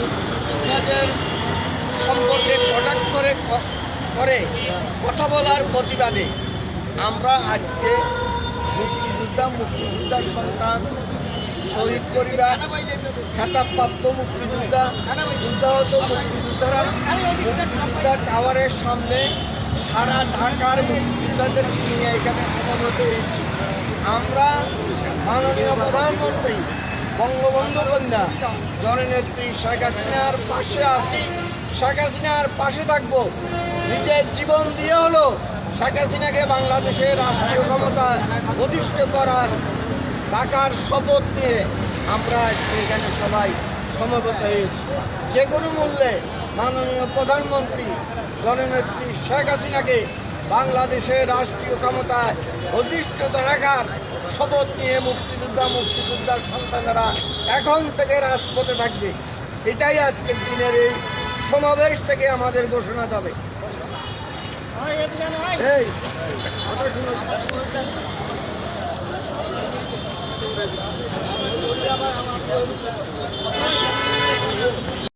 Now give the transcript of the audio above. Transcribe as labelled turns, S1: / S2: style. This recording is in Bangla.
S1: মুক্তিযোদ্ধাদের সম্পর্কে কটাক্ষ করে করে কথা বলার প্রতিবাদে আমরা আজকে মুক্তিযোদ্ধা, মুক্তিযোদ্ধার সন্তান, শহীদ পরিবার, খেতাবপ্রাপ্ত মুক্তিযোদ্ধা, যুদ্ধাহত মুক্তিযোদ্ধারা মুক্তিযোদ্ধা টাওয়ারের সামনে সারা ঢাকার মুক্তিযোদ্ধাদের নিয়ে এখানে সমাবেত হয়েছি। আমরা মাননীয় প্রধানমন্ত্রী বঙ্গবন্ধু কন্যা। জননেত্রী শেখ হাসিনার পাশে আছি। শেখ হাসিনার পাশে থাকব। নিজের জীবন দিয়ে হলো শেখ হাসিনাকে বাংলাদেশের রাষ্ট্রীয় ক্ষমতায় প্রতিষ্ঠ করার টাকার শপথ নিয়ে আমরা আজকে এখানে সবাই সমবেত হয়েছি। যে কোনো মূল্যে মাননীয় প্রধানমন্ত্রী, জননেত্রী শেখ হাসিনাকে বাংলাদেশের রাষ্ট্রীয় ক্ষমতায় অধিষ্ঠিত রাখার শপথ নিয়ে মুক্তিযোদ্ধা, মুক্তিযোদ্ধার সন্তানেরা এখন থেকে রাজপথে থাকবে এটাই আজকের দিনের এই সমাবেশ থেকে আমাদের ঘোষণা যাবে।